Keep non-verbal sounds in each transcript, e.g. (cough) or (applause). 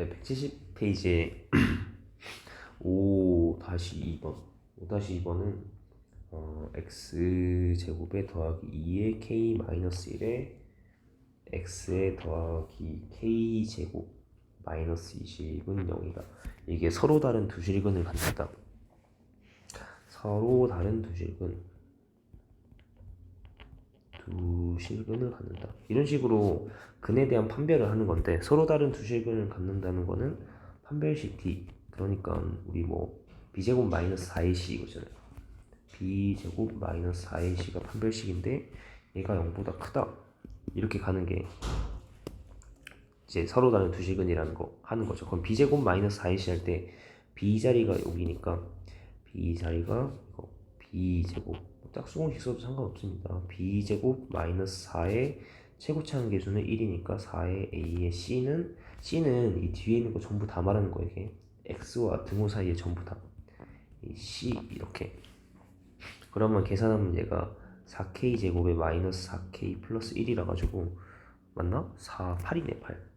네, 170페이지에 5-2번 5-2번은 어, x 제곱에 더하기 2의 k 마이너스 1에 x에 더하기 k 제곱 마이너스 20은 0이다. 이게 서로 다른 두 실근을 갖는다. 서로 다른 두 실근 두 실근을 갖는다. 이런 식으로 근에 대한 판별을 하는 건데 서로 다른 두 실근을 갖는다는 거는 판별식 D. 그러니까 우리 뭐 b제곱 마이너스 4ac 이거잖아요. b제곱 마이너스 4ac가 판별식인데 얘가 0보다 크다. 이렇게 가는 게 이제 서로 다른 두 실근이라는 거 하는 거죠. 그럼 b제곱 마이너스 4ac 할 때 b 자리가 여기니까 b 자리가 b제곱 짝수공식 써도 상관없습니다. b제곱 마이너스 4의 최고차항 계수는 1이니까 4의 a의 c는 c는 이 뒤에 있는 거 전부 다 말하는 거예요. 이게 x와 등호 사이에 전부 다. 이 c 이렇게. 그러면 계산하면 얘가 4k 제곱에 마이너스 4k 플러스 1이라 가지고 맞나? 4 8이네 8.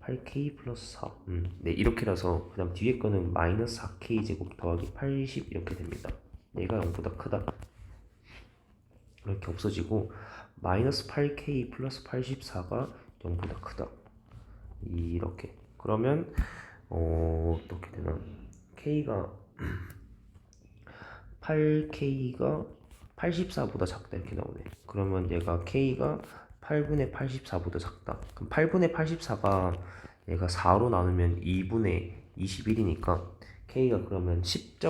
8k 플러스 4. 음, 네 이렇게라서 그 다음 뒤에 거는 마이너스 4k 제곱 더하기 80 이렇게 됩니다. 얘가 0보다 크다. 이렇게 없어지고 마이너스 8k 플러스 84가 0보다 크다. 이렇게. 그러면 어 어떻게 되나? k가 8k가 84보다 작다 이렇게 나오네. 그러면 얘가 k가 8분의 84보다 작다. 그럼 8분의 84가 얘가 4로 나누면 2분의 21이니까 k가 그러면 10.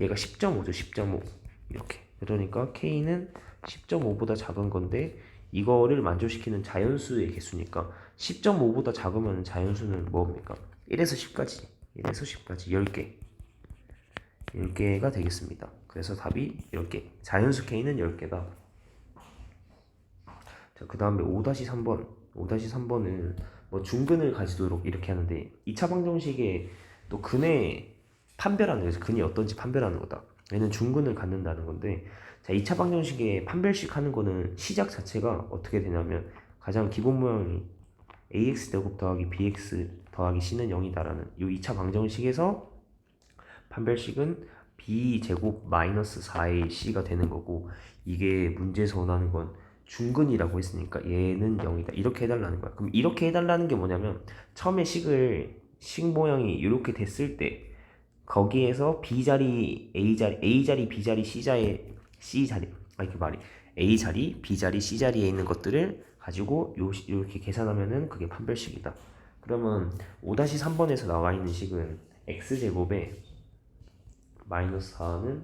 얘가 10.5죠. 10.5 이렇게. 그러니까 k는 10.5보다 작은 건데 이거를 만족시키는 자연수의 개수니까 10.5보다 작으면 자연수는 뭡니까? 1에서 10까지 1에서 10까지 10개 10개가 되겠습니다. 그래서 답이 10개 자연수 K는 10개다. 자, 그 다음에 5-3번 5-3번은 뭐 중근을 가지도록 이렇게 하는데 2차 방정식에 또 근의 판별하는 거죠. 근이 어떤지 판별하는 거다. 얘는 중근을 갖는다는 건데 자, 2차 방정식에 판별식 하는 거는 시작 자체가 어떻게 되냐면 가장 기본 모양이 ax 제곱 더하기 bx 더하기 c는 0이다라는 이 2차 방정식에서 판별식은 b 제곱 마이너스 4의 c가 되는 거고 이게 문제에서 원하는 건 중근이라고 했으니까 얘는 0이다 이렇게 해달라는 거야 그럼 이렇게 해달라는 게 뭐냐면 처음에 식을 식 모양이 이렇게 됐을 때 거기에서 b 자리 a 자리 a 자리 b 자리 c 자리 c 자리 아 이렇게 말이 a 자리 b 자리 c 자리에 있는 것들을 가지고 요, 이렇게 계산하면은 그게 판별식이다. 그러면 5-3번에서 나와 있는 식은 x제곱에 마이너스 4는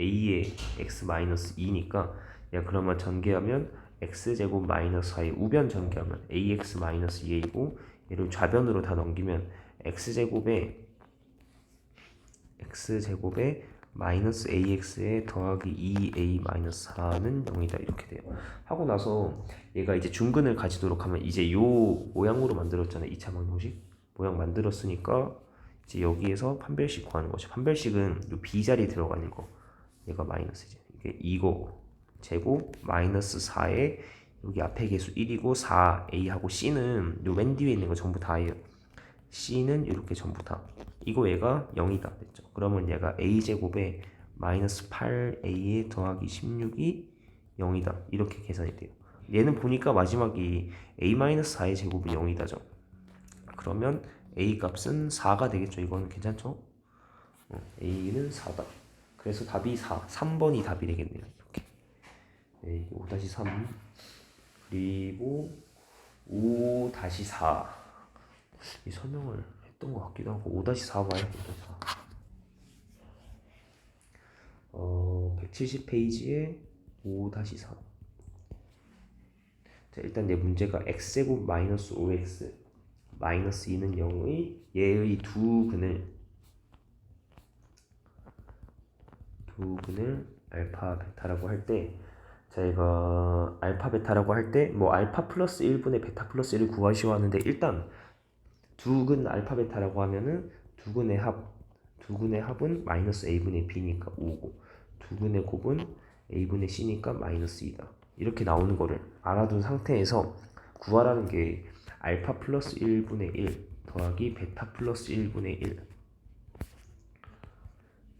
a의 x 마이너스 2니까 야 그러면 전개하면 x제곱 마이너스 4의 우변 전개하면 ax 마이너스 2a이고 얘를 좌변으로 다 넘기면 x제곱에 x제곱에 마이너스 ax에 더하기 2a 마이너스 4는 0이다. 이렇게 돼요. 하고 나서 얘가 이제 중근을 가지도록 하면 이제 요 모양으로 만들었잖아요. 2차 방정식. 모양 만들었으니까 이제 여기에서 판별식 구하는 거죠. 판별식은 요 b자리에 들어가 있는 거. 얘가 마이너스지. 이게 이거 제곱 마이너스 4에 여기 앞에 개수 1이고 4a하고 c는 요 맨 뒤에 있는 거 전부 다예요. c는 이렇게 전부 다 이거 얘가 0이다 됐죠. 그러면 얘가 a제곱에 마이너스 8a에 더하기 16이 0이다. 이렇게 계산이 돼요. 얘는 보니까 마지막이 a-4의 제곱이 0이다죠. 그러면 a 값은 4가 되겠죠. 이거는 괜찮죠? 어, a는 4다. 그래서 답이 4 3번이 답이 되겠네요. 이렇게. 네, 5-3 그리고 5-4 이 설명을 했던 것 같기도 하고 5-4 봐요 5-4 어, 170페이지에 5-4 자, 일단 내 문제가 x제곱 마이너스 5x 마이너스 2는 0의 얘의 두 근을 두 근을 알파 베타라고 할 때 저희가 알파 베타라고 할 때 뭐 알파 플러스 1분의 베타 플러스 1을 구하시오 하는데 일단 두근 알파 베타라고 하면은 두 근의 합, 두 근의 합은 마이너스 a분의 b니까 5고 두 근의 곱은 a분의 c니까 마이너스 2다. 이렇게 나오는 거를 알아둔 상태에서 구하라는 게 알파 플러스 1분의 1 더하기 베타 플러스 1분의 1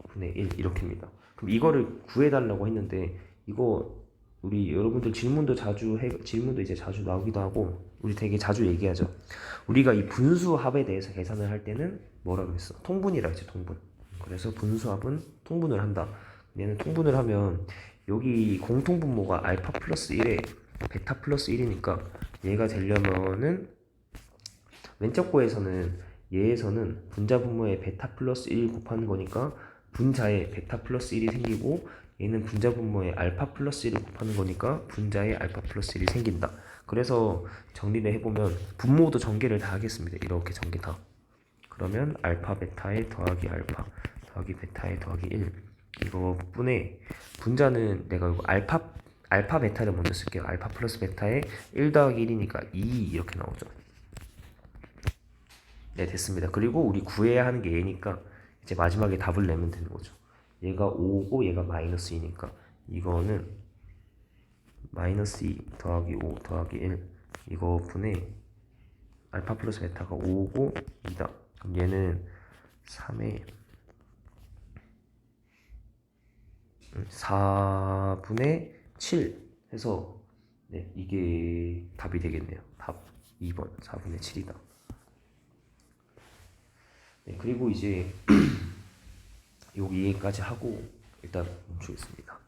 분의 1 이렇게입니다. 그럼 이거를 구해달라고 했는데 이거 우리 여러분들 질문도 자주 해 질문도 이제 자주 나오기도 하고 우리 되게 자주 얘기하죠. 우리가 이 분수합에 대해서 계산을 할 때는 뭐라 그랬어? 통분이라 했죠, 통분. 그래서 분수합은 통분을 한다. 얘는 통분을 하면 여기 공통분모가 알파 플러스 1에 베타 플러스 1이니까 얘가 되려면은 왼쪽 거에서는 얘에서는 분자 분모에 베타 플러스 1 곱하는 거니까 분자에 베타 플러스 1이 생기고 얘는 분자 분모에 알파 플러스 1을 곱하는 거니까 분자에 알파 플러스 1이 생긴다. 그래서 정리를 해보면 분모도 전개를 다 하겠습니다. 이렇게 전개 다. 그러면 알파 베타에 더하기 알파 더하기 베타에 더하기 1 이거뿐에 분자는 내가 이거 알파 알파 베타를 먼저 쓸게요. 알파 플러스 베타에 1 더하기 1이니까 2 이렇게 나오죠. 네 됐습니다. 그리고 우리 구해야 하는 게 얘니까 이제 마지막에 답을 내면 되는 거죠. 얘가 5고 얘가 마이너스 2니까 이거는 마이너스 2 더하기 5 더하기 1 이거 분의 알파 플러스 베타가 5고 2다. 그럼 얘는 3에 4분의 7 해서 네, 이게 답이 되겠네요. 답 2번 4분의 7이다. 네, 그리고 이제 (clears throat) 여기까지 하고 일단 멈추겠습니다.